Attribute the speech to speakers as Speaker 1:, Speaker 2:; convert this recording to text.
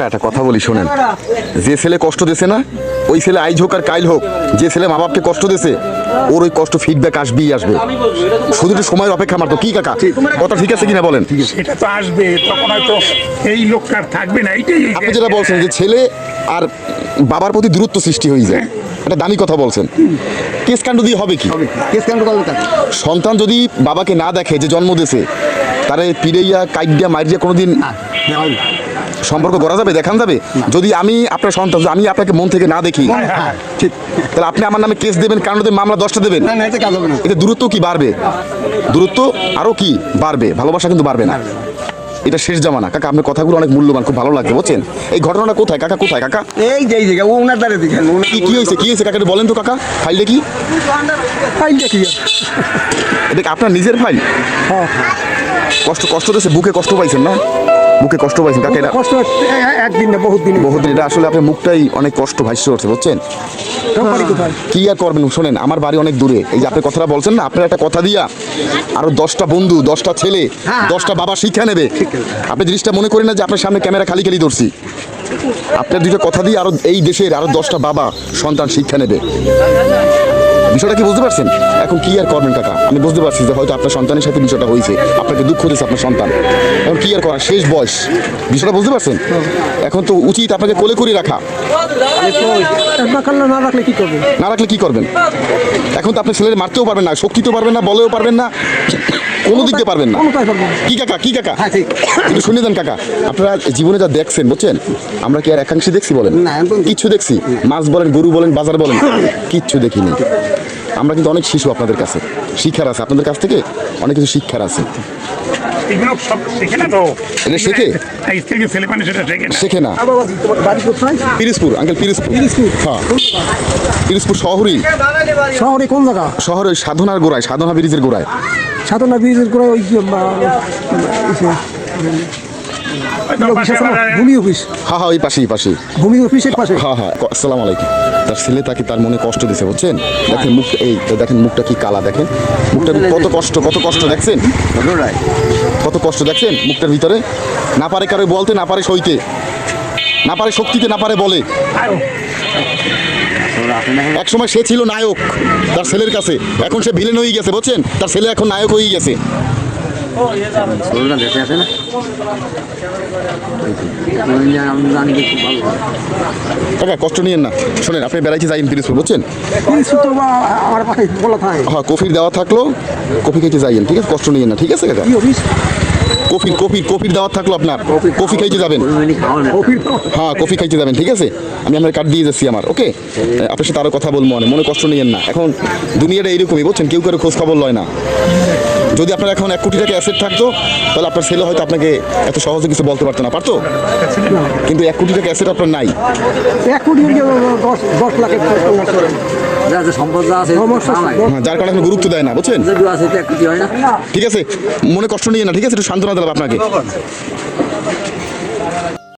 Speaker 1: কাকা একটা কথা বলি শোনেন। যে ছেলে কষ্ট দিছে না ওই ছেলে আইজ হোক আর কাইল হোক যে ছেলে মা বাপকে কষ্ট দিছে ওর ওই কষ্ট ফিডব্যাক আসবেই আসবে। শুধু একটু সময়ের অপেক্ষা মারতো। কি কাকা? কথা ঠিক আছে কিনা বলেন?
Speaker 2: সেটা তো আসবে তখন হয়তো এই লোকটার থাকবে না এইটাই
Speaker 1: আপনি যেটা বলছেন যে ছেলে আর বাবার প্রতি দূরত্ব সৃষ্টি হয়ে যায় একটা দামি কথা বলছেন। কেস কাণ্ড দিয়ে হবে কি? সন্তান যদি বাবাকে না দেখে যে জন্ম দিয়েছে তারে পিড়েইয়া কাইডিয়া মারিয়া কোনোদিন সম্পর্ক করা যাবে দেখান যাবে? যদি আমি আপনার সন্তান আমি আপনাকে মন থেকে না দেখি
Speaker 3: হ্যাঁ ঠিক।
Speaker 1: তাহলে আপনি আমার নামে কেস দেবেন কারণ মামলা দশটা দেবেন।
Speaker 3: এতে
Speaker 1: দূরত্ব কি বাড়বে? দূরত্ব আরও কি বাড়বে? ভালোবাসা কিন্তু বাড়বে না। এটা শেষ জামানা। কাকা আপনার কথাগুলো অনেক মূল্যবান খুব ভালো লাগছে বুঝছেন? এই ঘটনাটা কোথায়? কাকা কোথায় কাকা?
Speaker 3: এই যে এই জায়গা ও ওনার দ্বারা দেখেন
Speaker 1: কি কি হয়েছে? কি হয়েছে? কাকা বলেন তো কাকা। ফাইলটা কি?
Speaker 3: ফাইল দেখি
Speaker 1: এটা আপনার নিজের ফাইল?
Speaker 3: হ্যাঁ।
Speaker 1: কষ্ট কষ্ট দিয়েছে বুকে কষ্ট পাইছেন না? বুকে কষ্ট পাইছেন কাকা এটা
Speaker 3: কষ্ট একদিন না বহুত দিন।
Speaker 1: বহুদিন এটা আসলে আপনার মুখটাই অনেক কষ্ট ভাষ্য করছে বুঝছেন? কি আর করবেন শোনেন আমার বাড়ি অনেক দূরে। এই যে আপনি কথাটা বলছেন না আপনার একটা কথা দিয়া আরও দশটা বন্ধু দশটা ছেলে দশটা বাবা শিক্ষা নেবে। আপনি জিনিসটা মনে করেন না যে আপনার সামনে ক্যামেরা খালি খালি ধরছি। আপনার দুটো কথা দিয়ে আরও এই দেশের আরও দশটা বাবা সন্তান শিক্ষা নেবে। বিষয়টা কি বুঝতে পারছেন? এখন কি আর করবেন কাকা? আমি বুঝতে পারছি যে হয়তো আপনার সন্তানের সাথে বিষয়টা হয়েছে। আপনাকে দুঃখ দিয়েছে আপনার সন্তান। এখন কি আর করা শেষ বয়স। বিষয়টা বুঝতে পারছেন? এখন তো উচিত আপনাকে কোলে করে রাখা।
Speaker 3: না রাখলে কি করবে
Speaker 1: না রাখলে কি করবেন? এখন তো আপনি ছেলের মারতেও পারবেন না শক্তিতেও পারবেন না বলেও পারবেন না কোনো দিক দিয়ে পারবেন না। কি কাকা? কি কাকা?
Speaker 3: হ্যাঁ।
Speaker 1: একটু শুনে দেন কাকা। আপনারা জীবনে যা দেখছেন বুঝছেন? আমরা কি আর একাংশে দেখছি বলেন? কিচ্ছু দেখছি। মাছ বলেন গরু বলেন বাজার বলেন কিচ্ছু দেখিনি। আমরা কিন্তু অনেক শিশু আপনাদের কাছে শিক্ষার আছে। আপনাদের কাছ থেকে অনেক কিছু শিক্ষার আছে।
Speaker 2: এগুলো সব শেখে না তো?
Speaker 1: এটা শেখে?
Speaker 2: এই ছেলে মানে সেটা শেখে না।
Speaker 1: শেখে না।
Speaker 3: বাবাজি তোমার বাড়ি কোথায়?
Speaker 1: পিরিসপুর আঙ্কেল পিরিসপুর
Speaker 3: পিরোজপুর?
Speaker 1: হ্যাঁ। পিরিসপুর শহরই।
Speaker 3: শহরে কোন জায়গা?
Speaker 1: শহরে সাধনার গোড়ায় সাধনা ব্রিজের গোড়ায়।
Speaker 3: সাধনা ব্রিজের করে ওই ভূমি অফিস
Speaker 1: হ্যাঁ হ্যাঁ ওই পাশেই পাশেই।
Speaker 3: ভূমি অফিসের পাশে?
Speaker 1: হ্যাঁ হ্যাঁ আসসালামু আলাইকুম। তার ছেলে তাকে তার মনে কষ্ট দিছে বুঝছেন? দেখেন মুখ এই দেখেন মুখটা কি কালা দেখেন। মুখটা কত কষ্ট কত কষ্ট দেখছেন? কত কষ্ট দেখছেন? মুখটার ভিতরে। না পারে কারও বলতে না পারে সইতে। না পারে শক্তিতে না পারে বলে। এক সময় সে ছিল নায়ক তার ছেলের কাছে। এখন সে ভিলেন হয়ে গেছে বুঝছেন? তার ছেলে এখন নায়ক হয়ে গেছে। কাকা কষ্ট নিয়েন না। শোনেন আপনি বেড়াইতে যাইন পিরিসপুর বুঝছেন?
Speaker 3: কিছু তো বা আমার পাশে বলা থাকে।
Speaker 1: হ্যাঁ কফির দেওয়া থাকল কফি খাইতে যাইয়েন ঠিক আছে? কষ্ট নিয়েন না ঠিক আছে কাকা?
Speaker 3: কি অফিস?
Speaker 1: কফির কফির কফির দেওয়া থাকল আপনার। কফি খাইতে যাবেন। হ্যাঁ কফি খাইতে যাবেন ঠিক আছে? আমি আপনার কার্ড দিয়ে যাচ্ছি আমার ওকে আপনার সাথে আরও কথা বলব অনেক মনে কষ্ট নিয়েন না। এখন দুনিয়াটা এইরকমই বুঝছেন? কেউ কারও খোঁজ খবর লয় না। যদি আপনার এখন এক কোটি টাকা অ্যাসেট থাকতো তাহলে আপনার ছেলে হয়তো আপনাকে এত সহজে কিছু বলতে পারতো না পারতো? কিন্তু এক কোটি টাকা অ্যাসেট আপনার নাই।
Speaker 3: এক কোটি দশ লাখের
Speaker 4: যা আছে সম্পদ যা আছে
Speaker 3: সমস্যা
Speaker 4: তা নাই।
Speaker 1: হ্যাঁ, যার কারণে আপনি গুরুত্ব দেয় না বুঝছেন?
Speaker 4: যেগুলো আছে তো এক কোটি না।
Speaker 1: ঠিক আছে মনে কষ্ট নিয়ে না ঠিক আছে? একটু সান্ত্বনা দিলাম আপনাকে।